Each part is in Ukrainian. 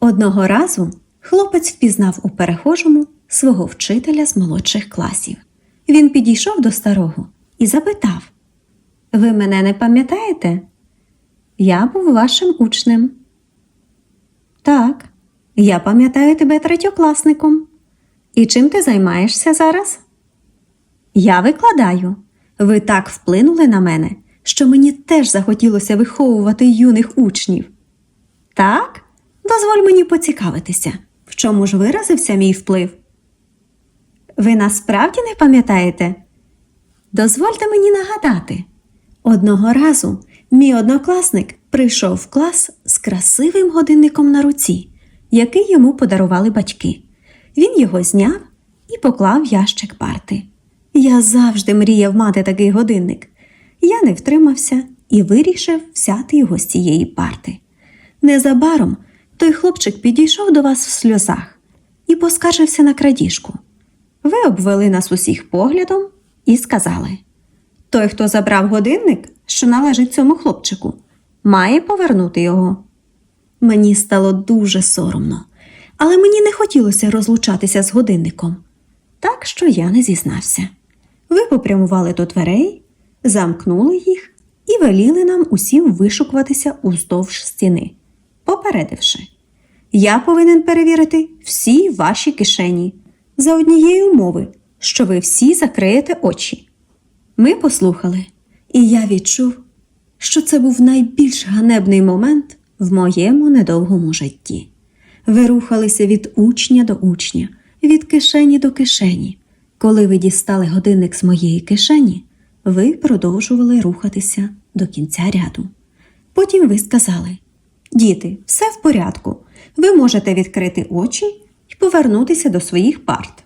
Одного разу хлопець впізнав у перехожому свого вчителя з молодших класів. Він підійшов до старого і запитав: Ви мене не пам'ятаєте? Я був вашим учнем. Так, я пам'ятаю тебе третьокласником. І чим ти займаєшся зараз? Я викладаю. Ви так вплинули на мене, що мені теж захотілося виховувати юних учнів. Так, дозволь мені поцікавитися, в чому ж виразився мій вплив. Ви насправді не пам'ятаєте? Дозвольте мені нагадати. Одного разу мій однокласник прийшов в клас з красивим годинником на руці, який йому подарували батьки. Він його зняв і поклав ящик парти. Я завжди мріяв мати такий годинник. Я не втримався і вирішив взяти його з цієї парти. Незабаром той хлопчик підійшов до вас в сльозах і поскаржився на крадіжку. Ви обвели нас усіх поглядом і сказали: той, хто забрав годинник, що належить цьому хлопчику, має повернути його. Мені стало дуже соромно, але мені не хотілося розлучатися з годинником, так що я не зізнався. Ви попрямували до дверей, замкнули їх і веліли нам усім вишукуватися уздовж стіни, попередивши. Я повинен перевірити всі ваші кишені за однієї умови, що ви всі закриєте очі. Ми послухали, і я відчув, що це був найбільш ганебний момент в моєму недовгому житті. Ви рухалися від учня до учня, від кишені до кишені. Коли ви дістали годинник з моєї кишені, ви продовжували рухатися до кінця ряду. Потім ви сказали: Діти, все в порядку. Ви можете відкрити очі і повернутися до своїх парт.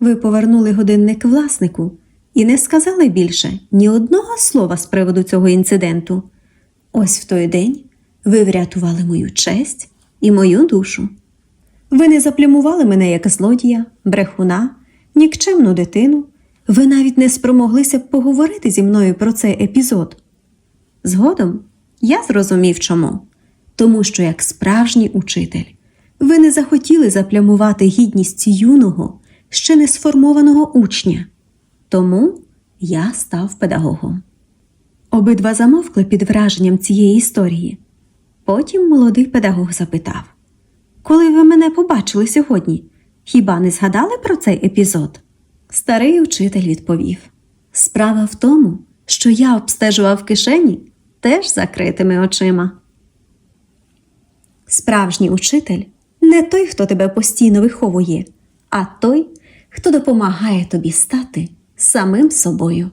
Ви повернули годинник власнику і не сказали більше ні одного слова з приводу цього інциденту. Ось в той день ви врятували мою честь і мою душу. Ви не заплямували мене як злодія, брехуна, нікчемну дитину. Ви навіть не спромоглися поговорити зі мною про цей епізод. Згодом я зрозумів чому. Тому що, як справжній учитель, ви не захотіли заплямувати гідність юного, ще не сформованого учня. Тому я став педагогом. Обидва замовкли під враженням цієї історії. Потім молодий педагог запитав: Коли ви мене побачили сьогодні, хіба не згадали про цей епізод? Старий учитель відповів: Справа в тому, що я обстежував кишені теж закритими очима. Справжній учитель не той, хто тебе постійно виховує, а той, хто допомагає тобі стати самим собою.